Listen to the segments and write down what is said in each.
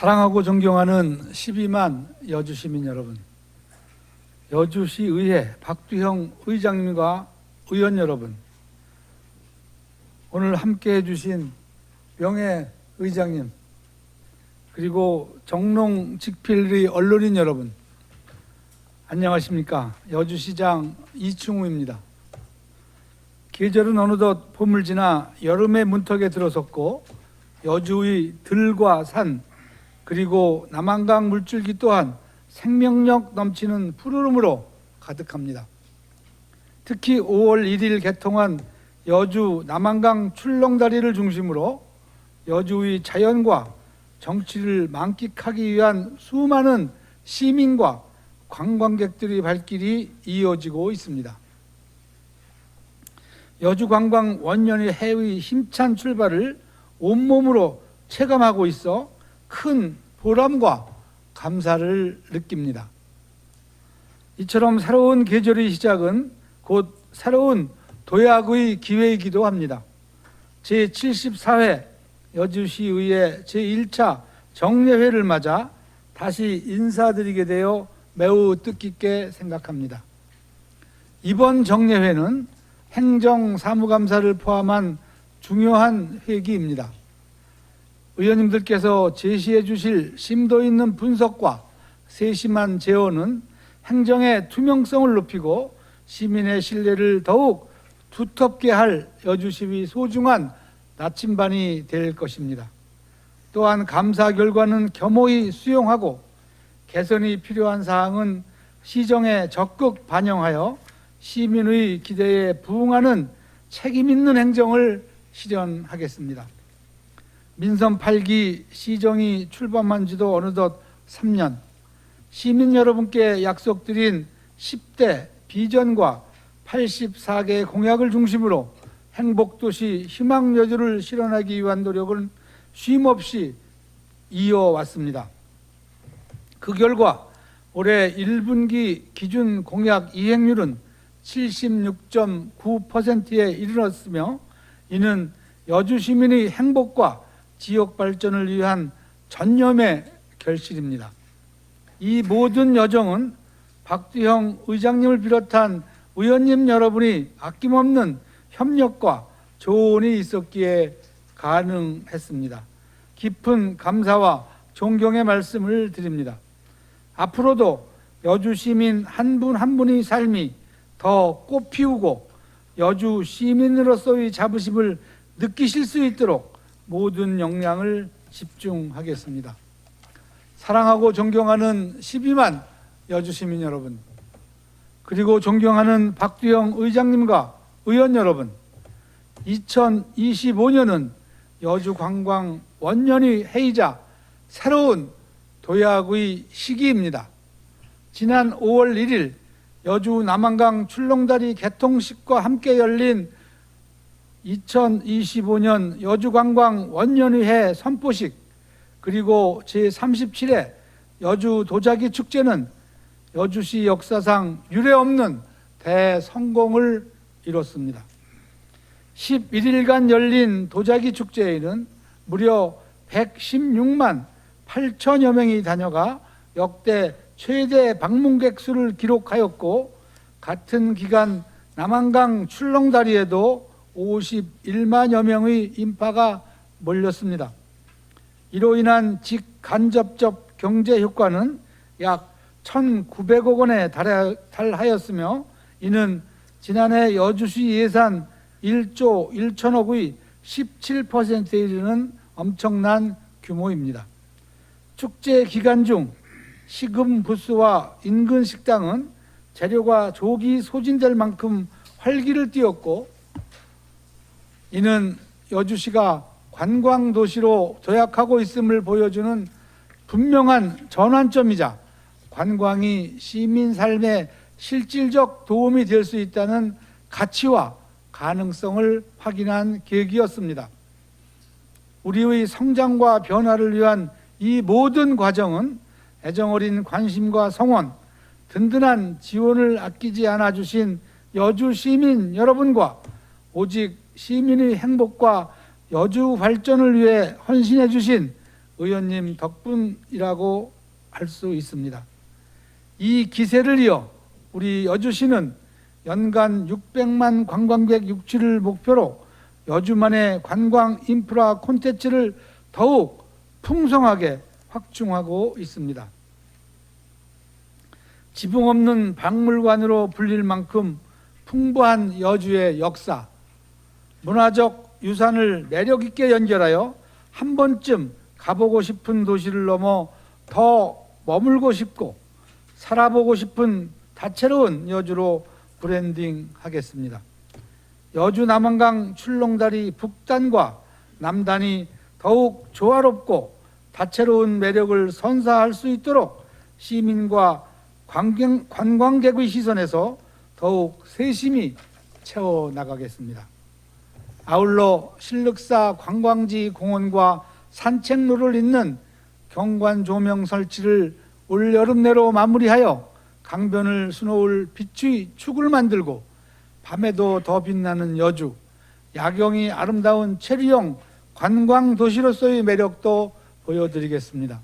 사랑하고 존경하는 12만 여주 시민 여러분, 여주시 의회 박두형 의장님과 의원 여러분, 오늘 함께 해주신 명예 의장님, 그리고 정농 직필의 언론인 여러분, 안녕하십니까. 여주시장 이충우입니다. 계절은 어느덧 봄을 지나 여름의 문턱에 들어섰고 여주의 들과 산 그리고 남한강 물줄기 또한 생명력 넘치는 푸르름으로 가득합니다. 특히 5월 1일 개통한 여주 남한강 출렁다리를 중심으로 여주의 자연과 정치를 만끽하기 위한 수많은 시민과 관광객들의 발길이 이어지고 있습니다. 여주 관광 원년의 해의 힘찬 출발을 온몸으로 체감하고 있어 큰 보람과 감사를 느낍니다. 이처럼 새로운 계절의 시작은 곧 새로운 도약의 기회이기도 합니다. 제74회 여주시의회 제1차 정례회를 맞아 다시 인사드리게 되어 매우 뜻깊게 생각합니다. 이번 정례회는 행정사무감사를 포함한 중요한 회기입니다. 의원님들께서 제시해 주실 심도 있는 분석과 세심한 제언은 행정의 투명성을 높이고 시민의 신뢰를 더욱 두텁게 할 여주시의 소중한 나침반이 될 것입니다. 또한 감사 결과는 겸허히 수용하고 개선이 필요한 사항은 시정에 적극 반영하여 시민의 기대에 부응하는 책임 있는 행정을 실현하겠습니다. 민선 8기 시정이 출범한 지도 어느덧 3년, 시민 여러분께 약속드린 10대 비전과 84개 공약을 중심으로 행복도시 희망 여주를 실현하기 위한 노력은 쉼없이 이어왔습니다. 그 결과 올해 1분기 기준 공약 이행률은 76.9%에 이르렀으며 이는 여주 시민의 행복과 지역 발전을 위한 전념의 결실입니다. 이 모든 여정은 박두형 의장님을 비롯한 의원님 여러분이 아낌없는 협력과 조언이 있었기에 가능했습니다. 깊은 감사와 존경의 말씀을 드립니다. 앞으로도 여주 시민 한 분한 분의 삶이 더 꽃피우고 여주 시민으로서의 자부심을 느끼실 수 있도록 모든 역량을 집중하겠습니다. 사랑하고 존경하는 12만 여주 시민 여러분, 그리고 존경하는 박두영 의장님과 의원 여러분, 2025년은 여주 관광 원년의 해이자 새로운 도약의 시기입니다. 지난 5월 1일 여주 남한강 출렁다리 개통식과 함께 열린 2025년 여주관광 원년의회 선포식 그리고 제37회 여주 도자기 축제는 여주시 역사상 유례없는 대성공을 이뤘습니다. 11일간 열린 도자기 축제에는 무려 116만 8천여 명이 다녀가 역대 최대 방문객 수를 기록하였고 같은 기간 남한강 출렁다리에도 51만여 명의 인파가 몰렸습니다. 이로 인한 직간접적 경제 효과는 약 1,900억 원에 달하였으며 이는 지난해 여주시 예산 1조 1천억의 17%에 이르는 엄청난 규모입니다. 축제 기간 중 시금 부스와 인근 식당은 재료가 조기 소진될 만큼 활기를 띠었고 이는 여주시가 관광 도시로 도약하고 있음을 보여주는 분명한 전환점이자 관광이 시민 삶에 실질적 도움이 될 수 있다는 가치와 가능성을 확인한 계기였습니다. 우리의 성장과 변화를 위한 이 모든 과정은 애정어린 관심과 성원, 든든한 지원을 아끼지 않아 주신 여주 시민 여러분과 오직 시민의 행복과 여주 발전을 위해 헌신해 주신 의원님 덕분이라고 할 수 있습니다. 이 기세를 이어 우리 여주시는 연간 600만 관광객 육지를 목표로 여주만의 관광 인프라 콘텐츠를 더욱 풍성하게 확충하고 있습니다. 지붕 없는 박물관으로 불릴 만큼 풍부한 여주의 역사, 문화적 유산을 매력 있게 연결하여 한 번쯤 가보고 싶은 도시를 넘어 더 머물고 싶고 살아보고 싶은 다채로운 여주로 브랜딩하겠습니다. 여주 남한강 출렁다리 북단과 남단이 더욱 조화롭고 다채로운 매력을 선사할 수 있도록 시민과 관광, 관광객의 시선에서 더욱 세심히 채워 나가겠습니다. 아울러 신륵사 관광지 공원과 산책로를 잇는 경관 조명 설치를 올 여름 내로 마무리하여 강변을 수놓을 빛의 축을 만들고 밤에도 더 빛나는 여주, 야경이 아름다운 체리형 관광 도시로서의 매력도 보여드리겠습니다.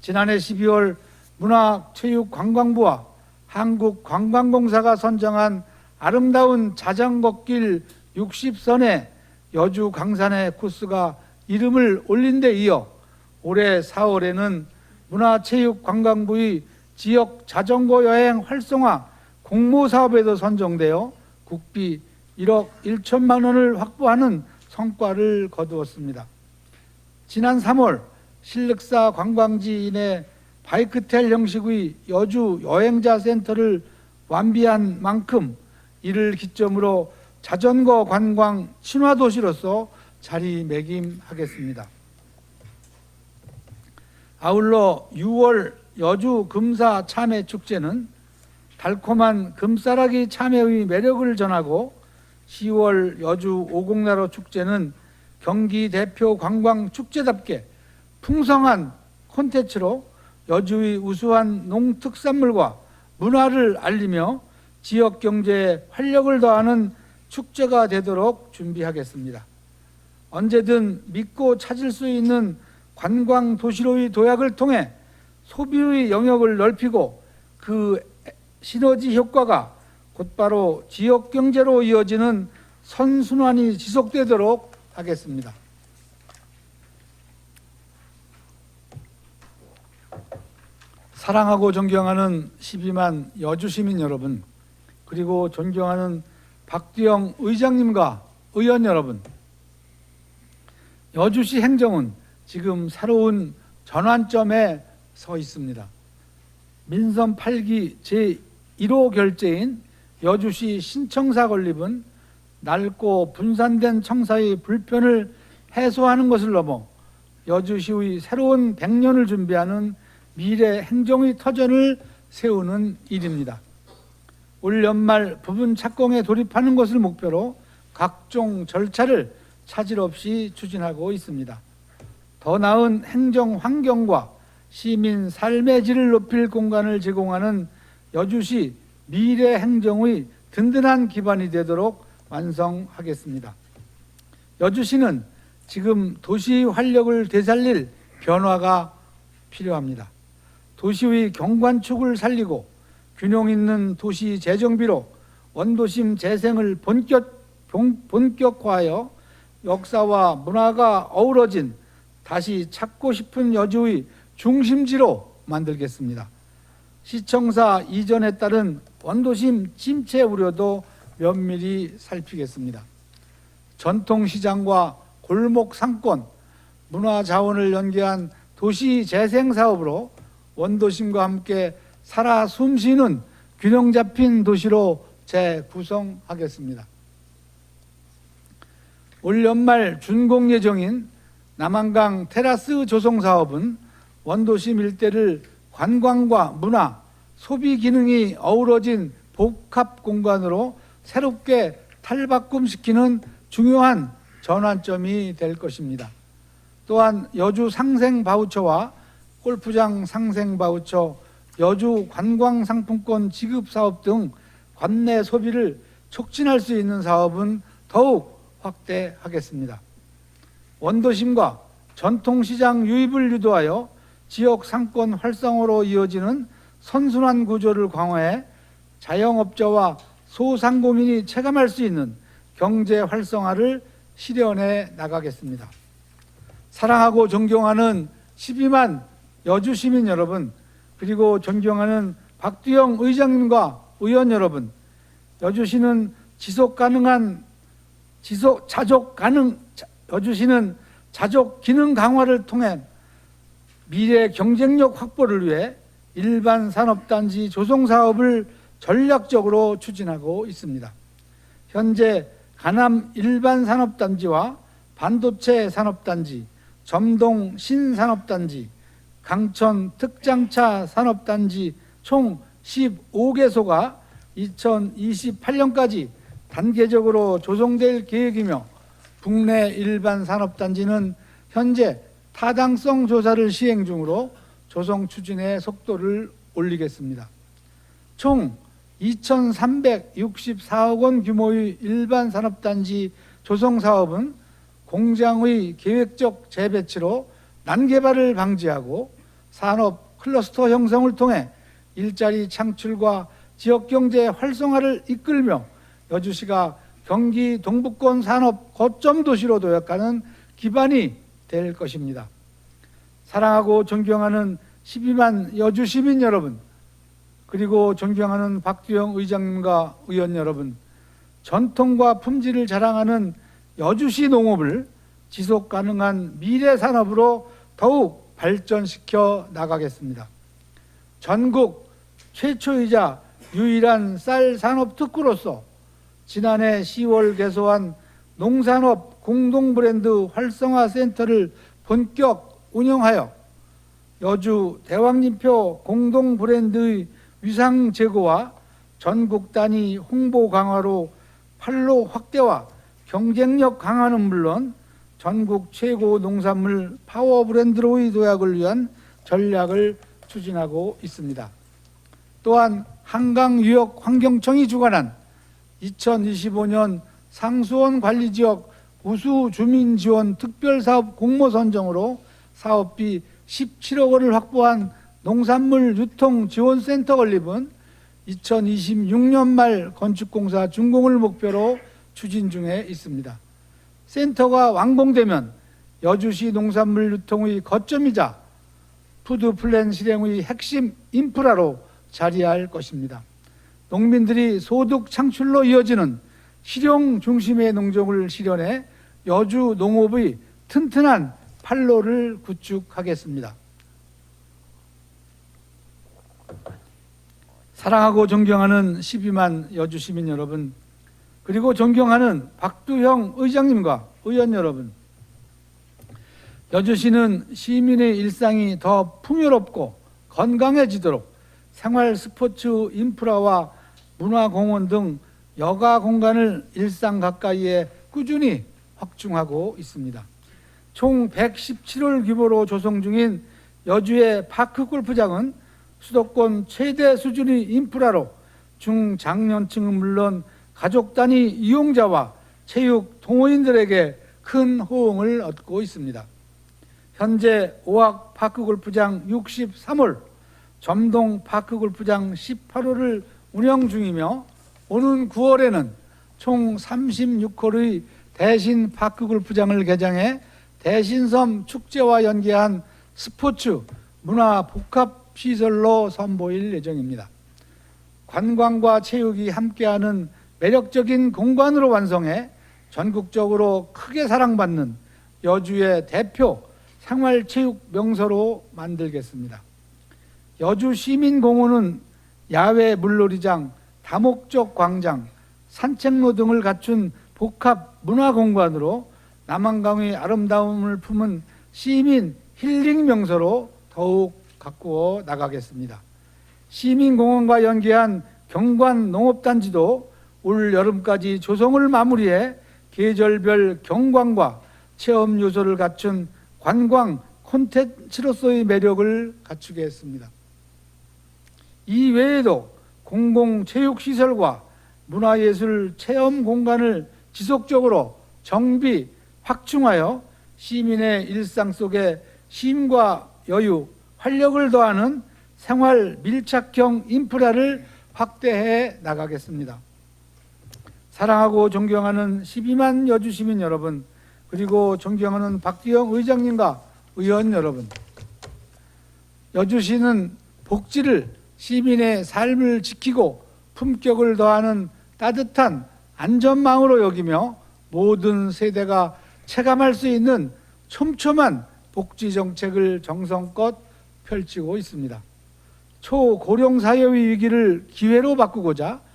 지난해 12월 문화체육관광부와 한국관광공사가 선정한 아름다운 자전거길 60선의 여주 강산의 코스가 이름을 올린 데 이어 올해 4월에는 문화체육관광부의 지역 자전거 여행 활성화 공모 사업에도 선정되어 국비 1억 1천만 원을 확보하는 성과를 거두었습니다. 지난 3월 신륵사 관광지 내 바이크텔 형식의 여주 여행자 센터를 완비한 만큼 이를 기점으로 자전거 관광 친화 도시로서 자리매김하겠습니다. 아울러 6월 여주 금사 참외 축제는 달콤한 금싸라기 참외의 매력을 전하고 10월 여주 오곡나루 축제는 경기 대표 관광 축제답게 풍성한 콘텐츠로 여주의 우수한 농특산물과 문화를 알리며 지역 경제에 활력을 더하는 축제가 되도록 준비하겠습니다. 언제든 믿고 찾을 수 있는 관광 도시로의 도약을 통해 소비의 영역을 넓히고 그 시너지 효과가 곧바로 지역 경제로 이어지는 선순환이 지속되도록 하겠습니다. 사랑하고 존경하는 12만 여주 시민 여러분, 그리고 존경하는 박두영 의장님과 의원 여러분, 여주시 행정은 지금 새로운 전환점에 서 있습니다. 민선 8기 제1호 결재인 여주시 신청사 건립은 낡고 분산된 청사의 불편을 해소하는 것을 넘어 여주시의 새로운 100년을 준비하는 미래 행정의 터전을 세우는 일입니다. 올 연말 부분 착공에 돌입하는 것을 목표로 각종 절차를 차질 없이 추진하고 있습니다. 더 나은 행정 환경과 시민 삶의 질을 높일 공간을 제공하는 여주시 미래 행정의 든든한 기반이 되도록 완성하겠습니다. 여주시는 지금 도시 활력을 되살릴 변화가 필요합니다. 도시의 경관축을 살리고 균형 있는 도시 재정비로 원도심 재생을 본격, 본격화하여 역사와 문화가 어우러진 다시 찾고 싶은 여주의 중심지로 만들겠습니다. 시청사 이전에 따른 원도심 침체 우려도 면밀히 살피겠습니다. 전통시장과 골목 상권, 문화 자원을 연계한 도시 재생 사업으로 원도심과 함께 살아 숨쉬는 균형 잡힌 도시로 재구성하겠습니다. 올 연말 준공 예정인 남한강 테라스 조성 사업은 원도심 일대를 관광과 문화, 소비 기능이 어우러진 복합 공간으로 새롭게 탈바꿈시키는 중요한 전환점이 될 것입니다. 또한 여주 상생 바우처와 골프장 상생 바우처, 여주 관광 상품권 지급 사업 등 관내 소비를 촉진할 수 있는 사업은 더욱 확대하겠습니다. 원도심과 전통시장 유입을 유도하여 지역 상권 활성화로 이어지는 선순환 구조를 강화해 자영업자와 소상공인이 체감할 수 있는 경제 활성화를 실현해 나가겠습니다. 사랑하고 존경하는 12만 여주 시민 여러분, 그리고 존경하는 박두영 의장님과 의원 여러분, 여주시는 지속 가능한 지속 자족 가능 자- 여주시는 자족 기능 강화를 통해 미래 경쟁력 확보를 위해 일반 산업단지 조성 사업을 전략적으로 추진하고 있습니다. 현재 가남 일반 산업단지와 반도체 산업단지, 점동 신산업단지, 강천 특장차 산업단지 총 15개소가 2028년까지 단계적으로 조성될 계획이며 국내 일반 산업단지는 현재 타당성 조사를 시행 중으로 조성 추진의 속도를 올리겠습니다. 총 2,364억 원 규모의 일반 산업단지 조성 사업은 공장의 계획적 재배치로 난개발을 방지하고 산업 클러스터 형성을 통해 일자리 창출과 지역 경제 활성화를 이끌며 여주시가 경기 동북권 산업 거점 도시로 도약하는 기반이 될 것입니다. 사랑하고 존경하는 12만 여주 시민 여러분, 그리고 존경하는 박두영 의장님과 의원 여러분, 전통과 품질을 자랑하는 여주시 농업을 지속 가능한 미래 산업으로 더욱 발전시켜 나가겠습니다. 전국 최초이자 유일한 쌀 산업 특구로서 지난해 10월 개소한 농산업 공동 브랜드 활성화 센터를 본격 운영하여 여주 대왕님표 공동 브랜드의 위상 제고와 전국 단위 홍보 강화로 판로 확대와 경쟁력 강화는 물론 전국 최고 농산물 파워 브랜드로의 도약을 위한 전략을 추진하고 있습니다. 또한 한강 유역 환경청이 주관한 2025년 상수원 관리지역 우수 주민 지원 특별사업 공모 선정으로 사업비 17억 원을 확보한 농산물 유통 지원센터 건립은 2026년 말 건축공사 준공을 목표로 추진 중에 있습니다. 센터가 완공되면 여주시 농산물 유통의 거점이자 푸드 플랜 실행의 핵심 인프라로 자리할 것입니다. 농민들이 소득 창출로 이어지는 실용 중심의 농정을 실현해 여주 농업의 튼튼한 판로를 구축하겠습니다. 사랑하고 존경하는 12만 여주 시민 여러분, 그리고 존경하는 박두형 의장님과 의원 여러분, 여주시는 시민의 일상이 더 풍요롭고 건강해지도록 생활 스포츠 인프라와 문화공원 등 여가 공간을 일상 가까이에 꾸준히 확충하고 있습니다. 총 117홀 규모로 조성 중인 여주의 파크 골프장은 수도권 최대 수준의 인프라로 중장년층은 물론 가족 단위 이용자와 체육 동호인들에게 큰 호응을 얻고 있습니다. 현재 오악 파크 골프장 63홀, 점동 파크 골프장 18홀을 운영 중이며 오는 9월에는 총 36홀의 대신 파크 골프장을 개장해 대신섬 축제와 연계한 스포츠 문화 복합 시설로 선보일 예정입니다. 관광과 체육이 함께하는 매력적인 공간으로 완성해 전국적으로 크게 사랑받는 여주의 대표 생활체육 명소로 만들겠습니다. 여주 시민공원은 야외 물놀이장, 다목적 광장, 산책로 등을 갖춘 복합 문화공간으로 남한강의 아름다움을 품은 시민 힐링 명소로 더욱 가꾸어 나가겠습니다. 시민공원과 연계한 경관 농업단지도 올 여름까지 조성을 마무리해 계절별 경관과 체험 요소를 갖춘 관광 콘텐츠로서의 매력을 갖추겠습니다. 이 외에도 공공체육시설과 문화예술 체험 공간을 지속적으로 정비, 확충하여 시민의 일상 속에 쉼과 여유, 활력을 더하는 생활 밀착형 인프라를 확대해 나가겠습니다. 사랑하고 존경하는 12만 여주 시민 여러분, 그리고 존경하는 박지영 의장님과 의원 여러분, 여주시는 복지를 시민의 삶을 지키고 품격을 더하는 따뜻한 안전망으로 여기며 모든 세대가 체감할 수 있는 촘촘한 복지 정책을 정성껏 펼치고 있습니다. 초고령 사회의 위기를 기회로 바꾸고자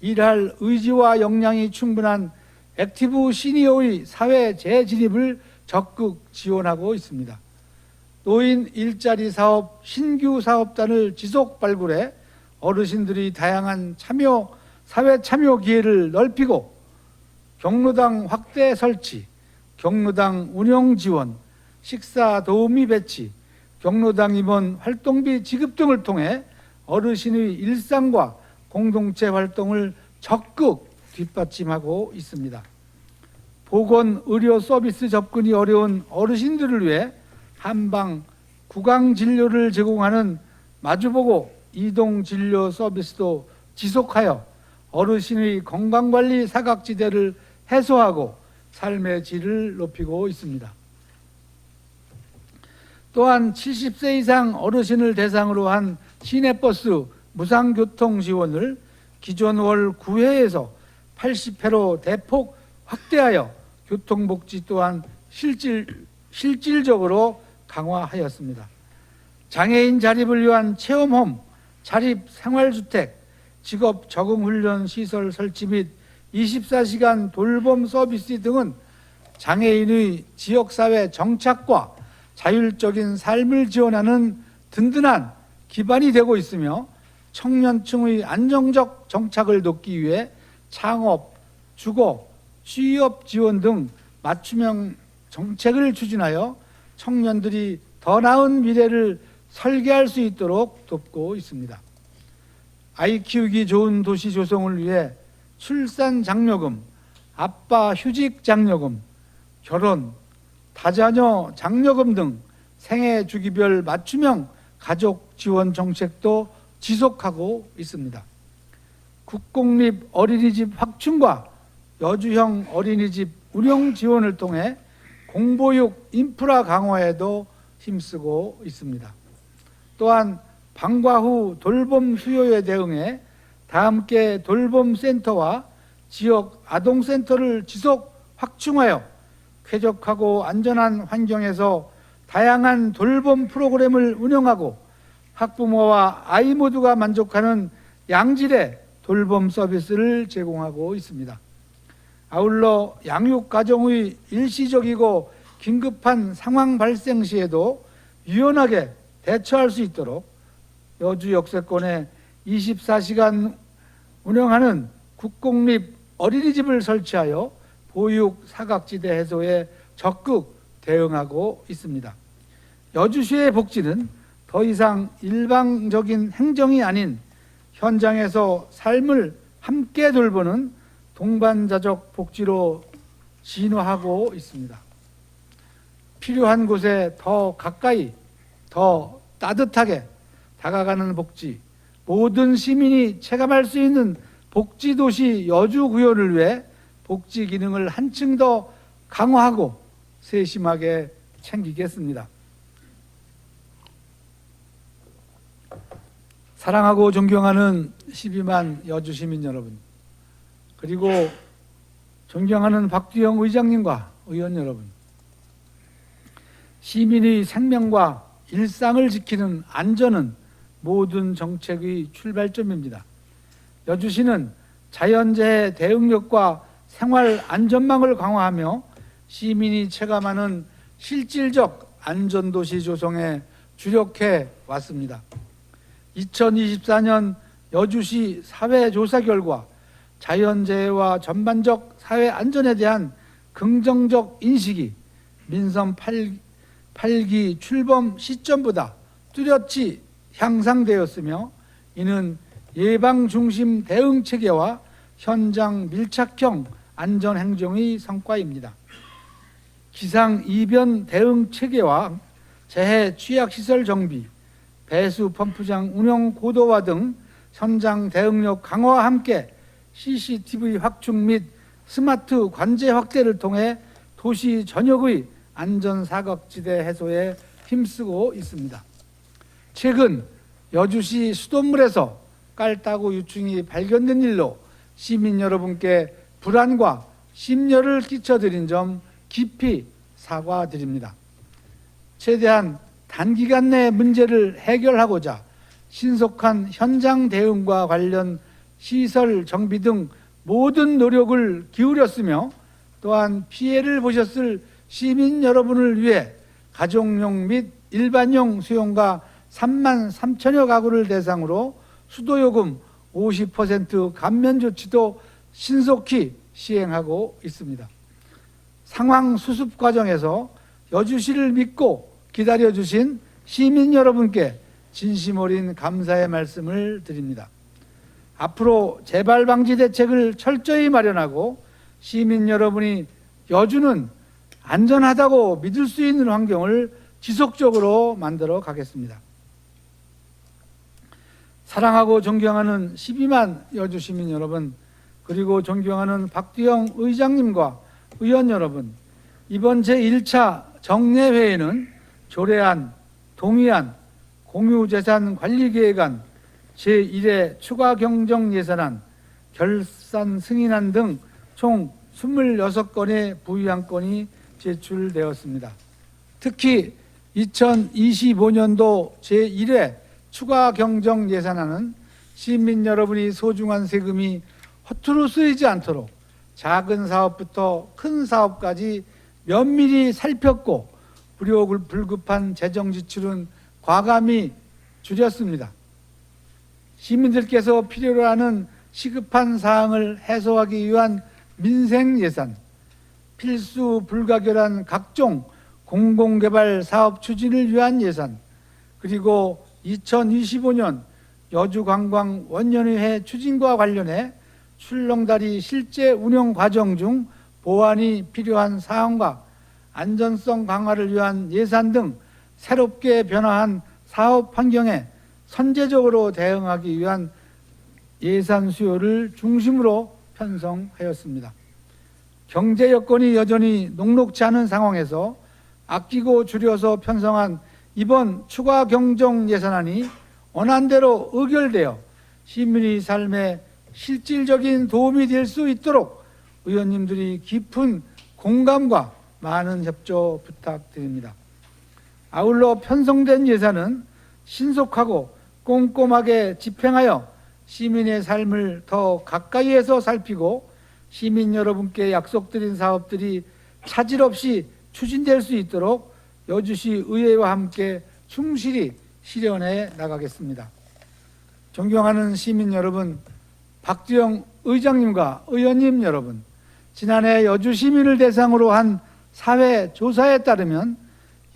일할 의지와 역량이 충분한 액티브 시니어의 사회 재진입을 적극 지원하고 있습니다. 노인 일자리 사업 신규 사업단을 지속 발굴해 어르신들이 다양한 참여 사회 참여 기회를 넓히고 경로당 확대 설치, 경로당 운영 지원, 식사 도우미 배치, 경로당 임원 활동비 지급 등을 통해 어르신의 일상과 공동체 활동을 적극 뒷받침하고 있습니다. 보건 의료 서비스 접근이 어려운 어르신들을 위해 한방 구강 진료를 제공하는 마주보고 이동 진료 서비스도 지속하여 어르신의 건강관리 사각지대를 해소하고 삶의 질을 높이고 있습니다. 또한 70세 이상 어르신을 대상으로 한 시내버스 무상교통 지원을 기존 월 9회에서 80회로 대폭 확대하여 교통복지 또한 실질, 실질적으로 강화하였습니다. 장애인 자립을 위한 체험홈, 자립 생활주택, 직업 적응 훈련 시설 설치 및 24시간 돌봄 서비스 등은 장애인의 지역사회 정착과 자율적인 삶을 지원하는 든든한 기반이 되고 있으며 청년층의 안정적 정착을 돕기 위해 창업, 주거, 취업 지원 등 맞춤형 정책을 추진하여 청년들이 더 나은 미래를 설계할 수 있도록 돕고 있습니다. 아이 키우기 좋은 도시 조성을 위해 출산 장려금, 아빠 휴직 장려금, 결혼, 다자녀 장려금 등 생애 주기별 맞춤형 가족 지원 정책도 지속하고 있습니다. 국공립 어린이집 확충과 여주형 어린이집 운영 지원을 통해 공보육 인프라 강화에도 힘쓰고 있습니다. 또한 방과 후 돌봄 수요에 대응해 다 함께 돌봄 센터와 지역 아동 센터를 지속 확충하여 쾌적하고 안전한 환경에서 다양한 돌봄 프로그램을 운영하고 학부모와 아이 모두가 만족하는 양질의 돌봄 서비스를 제공하고 있습니다. 아울러 양육 가정의 일시적이고 긴급한 상황 발생 시에도 유연하게 대처할 수 있도록 여주 역세권에 24시간 운영하는 국공립 어린이집을 설치하여 보육 사각지대 해소에 적극 대응하고 있습니다. 여주시의 복지는 더 이상 일방적인 행정이 아닌 현장에서 삶을 함께 돌보는 동반자적 복지로 진화하고 있습니다. 필요한 곳에 더 가까이, 더 따뜻하게 다가가는 복지, 모든 시민이 체감할 수 있는 복지도시 여주 구현을 위해 복지 기능을 한층 더 강화하고 세심하게 챙기겠습니다. 사랑하고 존경하는 12만 여주 시민 여러분, 그리고 존경하는 박두영 의장님과 의원 여러분, 시민의 생명과 일상을 지키는 안전은 모든 정책의 출발점입니다. 여주시는 자연재해 대응력과 생활 안전망을 강화하며 시민이 체감하는 실질적 안전도시 조성에 주력해 왔습니다. 2024년 여주시 사회조사 결과 자연재해와 전반적 사회 안전에 대한 긍정적 인식이 민선 8, 8기 출범 시점보다 뚜렷이 향상되었으며 이는 예방 중심 대응 체계와 현장 밀착형 안전 행정의 성과입니다. 기상 이변 대응 체계와 재해 취약 시설 정비, 배수 펌프장 운영 고도화 등 현장 대응력 강화와 함께 CCTV 확충 및 스마트 관제 확대를 통해 도시 전역의 안전 사각지대 해소에 힘쓰고 있습니다. 최근 여주시 수돗물에서 깔따구 유충이 발견된 일로 시민 여러분께 불안과 심려를 끼쳐드린 점 깊이 사과드립니다. 최대한 단기간 내 문제를 해결하고자 신속한 현장 대응과 관련 시설 정비 등 모든 노력을 기울였으며 또한 피해를 보셨을 시민 여러분을 위해 가정용 및 일반용 수용가 3만 3천여 가구를 대상으로 수도요금 50% 감면 조치도 신속히 시행하고 있습니다. 상황 수습 과정에서 여주시를 믿고 기다려주신 시민 여러분께 진심 어린 감사의 말씀을 드립니다. 앞으로 재발 방지 대책을 철저히 마련하고 시민 여러분이 여주는 안전하다고 믿을 수 있는 환경을 지속적으로 만들어 가겠습니다. 사랑하고 존경하는 12만 여주 시민 여러분, 그리고 존경하는 박두영 의장님과 의원 여러분, 이번 제1차 정례회에는 조례안, 동의안, 공유재산관리계획안, 제1회 추가 경정 예산안, 결산 승인안 등 총 26건의 부의안건이 제출되었습니다. 특히 2025년도 제1회 추가 경정 예산안은 시민 여러분이 소중한 세금이 허투루 쓰이지 않도록 작은 사업부터 큰 사업까지 면밀히 살폈고 불효불급한 재정 지출은 과감히 줄였습니다. 시민들께서 필요로 하는 시급한 사항을 해소하기 위한 민생 예산, 필수 불가결한 각종 공공개발 사업 추진을 위한 예산, 그리고 2025년 여주관광 원년회 추진과 관련해 출렁다리 실제 운영 과정 중 보완이 필요한 사항과 안전성 강화를 위한 예산 등 새롭게 변화한 사업 환경에 선제적으로 대응하기 위한 예산 수요를 중심으로 편성하였습니다. 경제 여건이 여전히 녹록지 않은 상황에서 아끼고 줄여서 편성한 이번 추가 경정 예산안이 원안대로 의결되어 시민의 삶에 실질적인 도움이 될 수 있도록 의원님들이 깊은 공감과 많은 협조 부탁드립니다. 아울러 편성된 예산은 신속하고 꼼꼼하게 집행하여 시민의 삶을 더 가까이에서 살피고 시민 여러분께 약속드린 사업들이 차질 없이 추진될 수 있도록 여주시 의회와 함께 충실히 실현해 나가겠습니다. 존경하는 시민 여러분, 박주영 의장님과 의원님 여러분, 지난해 여주 시민을 대상으로 한 사회 조사에 따르면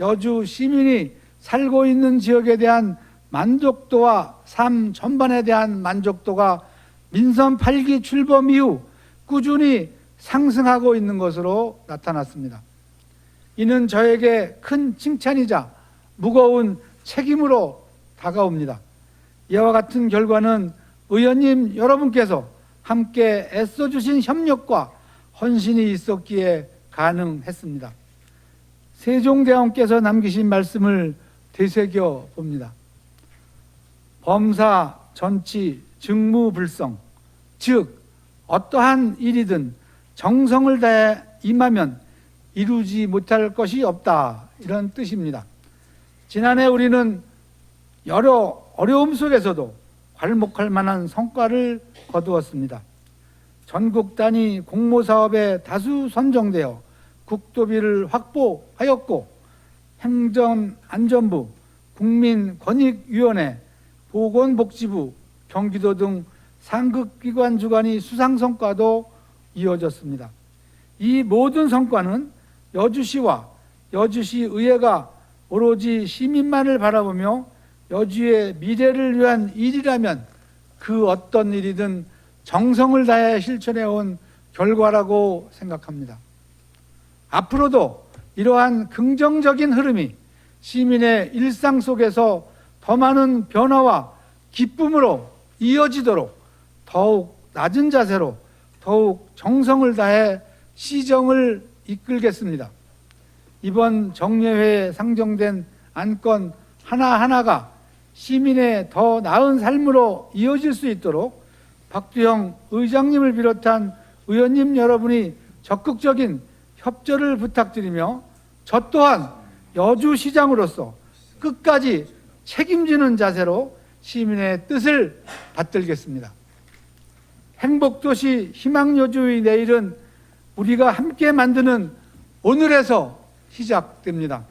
여주 시민이 살고 있는 지역에 대한 만족도와 삶 전반에 대한 만족도가 민선 8기 출범 이후 꾸준히 상승하고 있는 것으로 나타났습니다. 이는 저에게 큰 칭찬이자 무거운 책임으로 다가옵니다. 이와 같은 결과는 의원님 여러분께서 함께 애써주신 협력과 헌신이 있었기에 가능했습니다. 세종대왕께서 남기신 말씀을 되새겨 봅니다. 범사 전치 직무불성, 즉 어떠한 일이든 정성을 다해 임하면 이루지 못할 것이 없다 이런 뜻입니다. 지난해 우리는 여러 어려움 속에서도 괄목할 만한 성과를 거두었습니다. 전국 단위 공모 사업에 다수 선정되어 국도비를 확보하였고 행정안전부, 국민권익위원회, 보건복지부, 경기도 등 상급기관 주관이 수상 성과도 이어졌습니다. 이 모든 성과는 여주시와 여주시 의회가 오로지 시민만을 바라보며 여주의 미래를 위한 일이라면 그 어떤 일이든 정성을 다해 실천해 온 결과라고 생각합니다. 앞으로도 이러한 긍정적인 흐름이 시민의 일상 속에서 더 많은 변화와 기쁨으로 이어지도록 더욱 낮은 자세로 더욱 정성을 다해 시정을 이끌겠습니다. 이번 정례회에 상정된 안건 하나하나가 시민의 더 나은 삶으로 이어질 수 있도록 박두영 의장님을 비롯한 의원님 여러분이 적극적인 협조를 부탁드리며 저 또한 여주시장으로서 끝까지 책임지는 자세로 시민의 뜻을 받들겠습니다. 행복도시 희망여주의 내일은 우리가 함께 만드는 오늘에서 시작됩니다.